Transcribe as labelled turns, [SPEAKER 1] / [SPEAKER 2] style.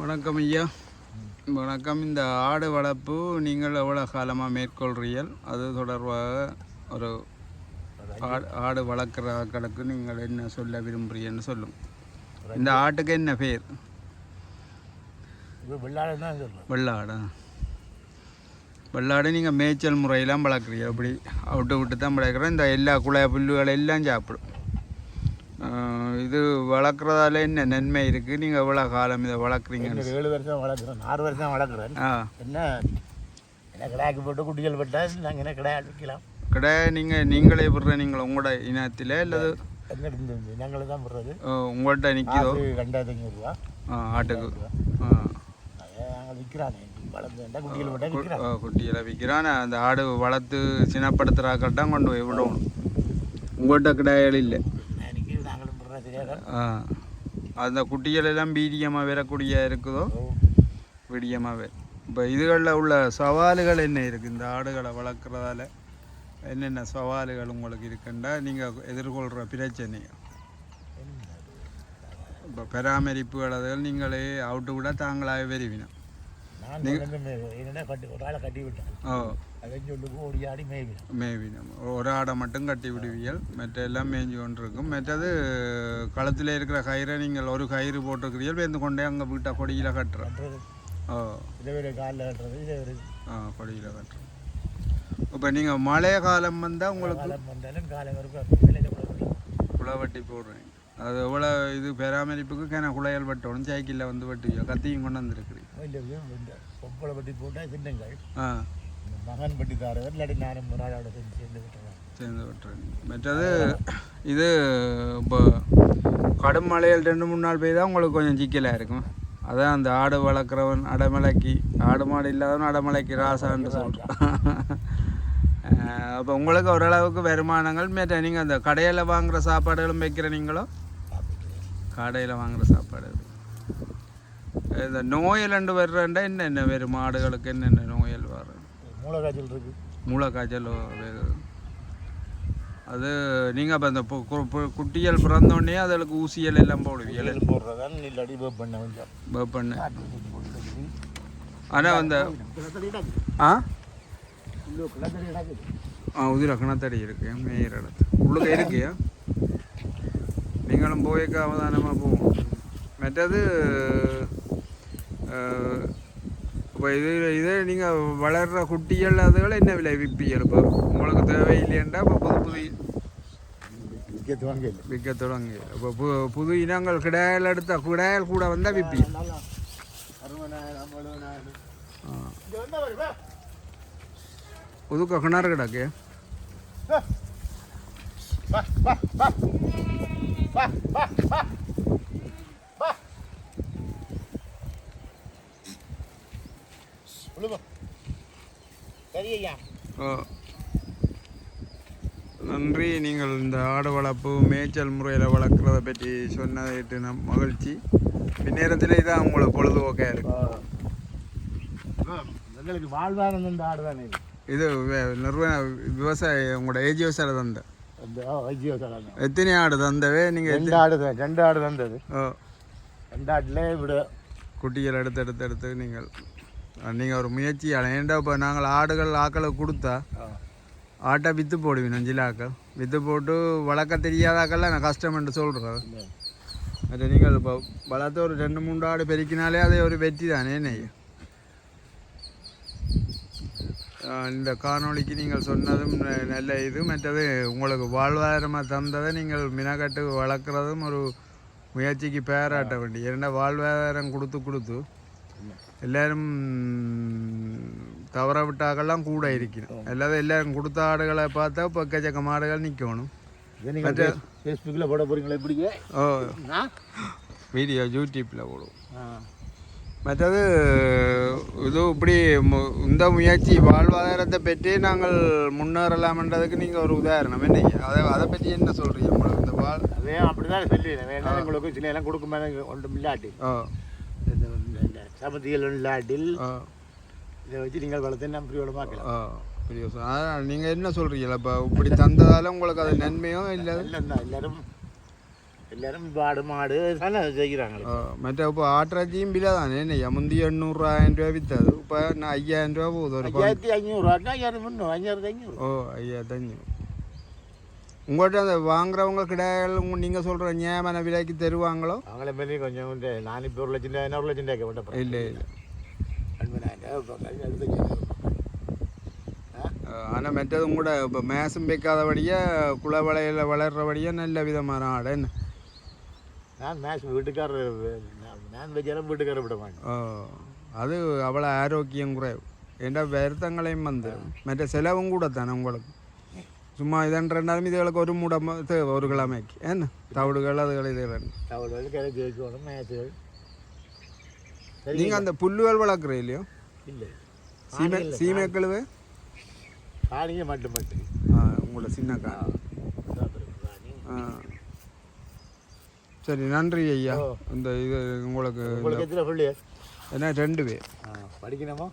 [SPEAKER 1] வணக்கம் ஐயா. வணக்கம். இந்த ஆடு வளர்ப்பு நீங்கள் எவ்வளோ காலமாக மேற்கொள்றீர்கள்? அது தொடர்பாக ஒரு ஆடு ஆடு வளர்க்குற ஆட்களுக்கு நீங்கள் என்ன சொல்ல விரும்புறீங்கன்னு சொல்லுங்க. இந்த ஆட்டுக்கு என்ன பேர்?
[SPEAKER 2] வெள்ளாடு.
[SPEAKER 1] வெள்ளாடா நீங்கள் மேய்ச்சல் முறையெல்லாம் வளர்க்குறீங்க. அப்படி விட்டு விட்டு தான் வளர்க்குறோம். இந்த எல்லா குழாய புல்லுகள் எல்லாம் சாப்பிடும். இது வளர்க்குறதால என்ன நன்மை இருக்குது நீங்கள் எவ்வளோ காலம் இதை வளர்க்குறீங்கன்னு?
[SPEAKER 2] ஏழு வருஷம் வளர்க்குறேன் ஆறு வருஷம் வளர்க்குறேன்
[SPEAKER 1] ஆ.
[SPEAKER 2] என்ன? என்ன கிடாய்க்கு போட்டு குட்டிகள் போட்டால் நாங்கள் என்ன கிடாய் விற்கலாம்?
[SPEAKER 1] கடை நீங்கள் நீங்களே விடுற நீங்கள்? உங்களோட இனத்தில் அல்லது
[SPEAKER 2] இந்த நாங்களே தான் போடுறது
[SPEAKER 1] அஹ், உங்கள்கிட்ட நிற்கிதோ
[SPEAKER 2] ரெண்டாயிரத்தி ஐநூறுரூவா
[SPEAKER 1] ஆ ஆட்டுக்கு.
[SPEAKER 2] விற்கிறானே. போட்டால் விற்கிறான்.
[SPEAKER 1] அந்த ஆடு வளர்த்து சின்னப்படுத்துகிறாக்கட்டான் கொண்டு போய் விடணும். உங்கள்கிட்ட கிடையாது இல்லை
[SPEAKER 2] எனக்கு நாங்களும் போடுறோம் சரியாக
[SPEAKER 1] ஆ அந்த குட்டிகள் எல்லாம் பீடியமாக வரக்கூடிய இருக்குதோ? விடியமாக வேறு இப்போ இதுகளில் உள்ள சவால்கள் என்ன இருக்குது இந்த ஆடுகளை வளர்க்குறதால என்னென்ன சவால்கள் உங்களுக்கு இருக்குண்டா நீங்கள் எதிர்கொள்கிற பிரச்சனை. இப்போ பராமரிப்புகள் நீங்களே அவுட்டு விட தாங்களாகவே வருவினோம்
[SPEAKER 2] நான் கட்டி ஒரு ஆளை கட்டி விட்டேன்.
[SPEAKER 1] ஓ.
[SPEAKER 2] ஆடி மேய்விடும்
[SPEAKER 1] மேய்வினம் ஒரு ஆடை மட்டும் கட்டி விடுவியல். மற்ற எல்லாம் மேய்ஞ்சு கொண்டு இருக்கும் மற்றது களத்தில் இருக்கிற கயிறை நீங்கள் ஒரு கயிறு போட்டிருக்கிறீர்கள். வேந்து கொண்டே அங்கே வீட்டை கொடியில் கட்டுறோம் ஓ.
[SPEAKER 2] இதை ஒரு காலில் கட்டுறது. இதை ஒரு
[SPEAKER 1] ஆ கொடியில் கட்டுறோம் இப்போ நீங்கள் மழை காலம் வந்தால் உங்களுக்கு
[SPEAKER 2] வந்தாலும் காலம் வரைக்கும் வேலையில் கூட முடியும்
[SPEAKER 1] குலை வெட்டி போடுறேன் அது எவ்வளோ இது பராமரிப்புக்கு கேன குளையல் வெட்டணும் சைக்கிளில் வந்து வெட்டுவியோ கத்தியும் கொண்டு வந்துருக்குறீங்க.
[SPEAKER 2] இந்த பொப்பளை பட்டி போட்டால் சின்னங்கள் மகன் பட்டி தாரவர் இல்லாட்டி நானும் ஒரு ஆளோட சேர்ந்து சேர்ந்து விட்டுறேன்
[SPEAKER 1] சேர்ந்து விட்டுறேன் மற்றது இது இப்போ கடும் மழையில் ரெண்டு மூணு நாள் பெய்தா உங்களுக்கு கொஞ்சம் சிக்கலாக இருக்கும். அதான் அந்த ஆடு வளர்க்குறவன் அடமலைக்கு ஆடு மாடு இல்லாதவன் அடமலைக்கு ராசான்னு சொல்கிறான் அப்போ உங்களுக்கு ஓரளவுக்கு வருமானங்கள் மேட்ட நீங்கள் அந்த கடையில் வாங்குற சாப்பாடுகளும் வைக்கிற நீங்களோ? கடையில் வாங்குற சாப்பாடு. இந்த நோயல் ரெண்டு வர்றேன்டா என்னென்ன வரும் மாடுகளுக்கு என்னென்ன நோயல் வரும்
[SPEAKER 2] மூளை காய்ச்சல் இருக்கு.
[SPEAKER 1] மூளைக்காய்ச்சல் வருது அது நீங்கள் அப்போ பு- குட்டிகள் பிறந்தோடனே அதுகளுக்கு ஊசியல் எல்லாம் போடுவீங்க
[SPEAKER 2] இயல் போடுறதான் இல்லாட்டி வேப் பண்ண கொஞ்சம்
[SPEAKER 1] பண்ணு ஆனால் அந்த ஆ? ஆ உதிர கணத்தடி இருக்கு மேயிற இடத்து. உள்ளுக்க இருக்கு நீங்களும் போய்க்க அவதானமாக போவோம் மற்றது இப்போ இது இது நீங்கள் வளர்கிற குட்டிகள் அதுகள் என்ன விலை விற்பீர்கள் இப்போ உங்களுக்கு தேவையில்லையண்டா இப்போ புது புது விற்க தொடங்கு இப்போ பு புது இனங்கள் கிடாயல் எடுத்தா கிடாயல் கூட வந்தால் விற்பி ஒதுக்க கிணறு கிடக்கு
[SPEAKER 2] வா வா வா வா வா சரி ஐயா.
[SPEAKER 1] நன்றி. நீங்கள் இந்த ஆடு வளர்ப்பு மேய்ச்சல் முறையில் வளர்க்குறத பற்றி சொன்னதை நம் மகிழ்ச்சி. பின்னேரத்தில் இதான் உங்களுக்கு பொழுதுபோக்காக இருக்கு.
[SPEAKER 2] எங்களுக்கு வாழ்வாரம் இந்த ஆடு தானே இது?
[SPEAKER 1] நிறுவன விவசாய உங்களோட ஏஜி விவசாய தந்த. எத்தனை ஆடு தந்தவே நீங்கள்
[SPEAKER 2] ரெண்டு ஆடு தான் ரெண்டு ஆடு தந்தது.
[SPEAKER 1] ஓ.
[SPEAKER 2] ரெண்டு ஆட்டில் விட.
[SPEAKER 1] குட்டிகள் எடுத்து எடுத்து எடுத்து நீங்கள் நீங்கள் ஒரு முயற்சி ஏன்டா இப்போ நாங்கள் ஆடுகள் ஆக்களை கொடுத்தா ஆட்டை விற்று போடுவேன் அஞ்சில் ஆக்கள். விற்று போட்டு வளர்க்க தெரியாதாக்கெல்லாம் நான் கஷ்டம்னு சொல்கிறேன் அது நீங்கள் இப்போ வளர்த்து ஒரு ரெண்டு மூணு ஆடு பெருக்கினாலே அது ஒரு வெற்றி தானே ஆஹ் இந்த காணொளிக்கு நீங்கள் சொன்னதும் நல்ல இது. மற்றது உங்களுக்கு வாழ்வாதாரமாக தந்ததை நீங்கள் மினக்கட்டு வளர்க்குறதும் ஒரு முயற்சிக்கு பேராட்ட வேண்டிய ஏன்னா வாழ்வாதாரம் கொடுத்து கொடுத்து. எல்லாரும் தவற விட்டாக்கெல்லாம் கூட இருக்கணும் அல்லாத எல்லாரும் கொடுத்த ஆடுகளை பார்த்தா இப்போ எக்கச்சக்க மாடுகள் நிற்கணும்
[SPEAKER 2] இதை நீங்கள் ஃபேஸ்புக்கில் போட போகிறீங்களா எப்படிங்க
[SPEAKER 1] ஓ வீடியோ யூடியூப்பில் போடுவோம் மற்றது இது இப்படி இந்த முயற்சி வாழ்வாதாரத்தை பற்றி நாங்கள் முன்னேறலாம்ன்றதுக்கு நீங்கள் ஒரு உதாரணம் என்ன அதை அதை பற்றி என்ன சொல்கிறீங்க உங்களுக்கு இந்த வாழ்
[SPEAKER 2] அதே அப்படி தான் சொல்லிடுறேன் வேணா உங்களுக்கு சில எல்லாம் கொடுக்குமே ஒன்றும் இல்லாட்டி சமதிகளுள்ள
[SPEAKER 1] அடில்
[SPEAKER 2] இதை வச்சு நீங்கள் வளர்த்து
[SPEAKER 1] நான் பிரியோட பார்க்கலாம். நீங்க என்ன சொல்றீங்களா இப்போ இப்படி தந்ததால உங்களுக்கு அது நன்மையோ இல்லை
[SPEAKER 2] எல்லாரும் எல்லாரும் ஆடு மாடு தானே செய்கிறாங்க.
[SPEAKER 1] மற்ற இப்போ ஆட்டுறாச்சியும் பிள்ளை தானே? நெய்யா முந்தி எண்ணூறாயிரம் ரூபா வித்தாது. இப்போ நான் ஐயாயிரம் ரூபா போகுது
[SPEAKER 2] ஐயாயிரத்தி ஐநூறுரூவாக்கா ஐயாயிரம் ஐயாயிரத்தி ஐநூறு.
[SPEAKER 1] ஓ ஐயாயிரத்தி ஐநூறு. உங்கள்கிட்ட அந்த வாங்குறவங்க கிடையாது. நீங்கள் சொல்கிற நியமன விலைக்கு தருவாங்களோ?
[SPEAKER 2] அவங்கள மாரி கொஞ்சம் இந்த நான் இப்போ ஒரு லட்சம் ரூபாய் ஒரு லட்சம் ரூபாய்க்கு விட்ட
[SPEAKER 1] இல்லை இல்லை. ஆனால் மற்றது கூட இப்போ மேசம் வைக்காதபடியே குள வளையல வளர்றபடியே நல்ல விதமான ஆடு என்ன?
[SPEAKER 2] நான் மேட்ச் வீட்டுக்காரர் நான் வச்சாலும் வீட்டுக்காரர் விட மாட்டேன்.
[SPEAKER 1] அது அவ்வளோ ஆரோக்கியம் குறைவு. ஏன்டா வருத்தங்களையும் வந்து மற்ற செலவும் கூட தானே உங்களுக்கு? சும்மா இதன்றாலும் இதுகளுக்கு ஒரு மூட தேவை ஒரு கிழமைக்கு என்ன தவிடுகள் அதுகள் இது
[SPEAKER 2] தவறுகள் கிளை ஜெயிக்கணும்
[SPEAKER 1] நீங்கள் அந்த புல்லுகள் வளர்க்குற இல்லையோ
[SPEAKER 2] இல்லை
[SPEAKER 1] சீமை சீமை கழுவு
[SPEAKER 2] காணிங்க மட்டும் மட்டும்
[SPEAKER 1] ஆ உங்களோட சின்ன கா ஆ சரி நன்றி ஐயா. இந்த இது உங்களுக்கு என்ன ரெண்டு பேர்
[SPEAKER 2] படிக்கணுமா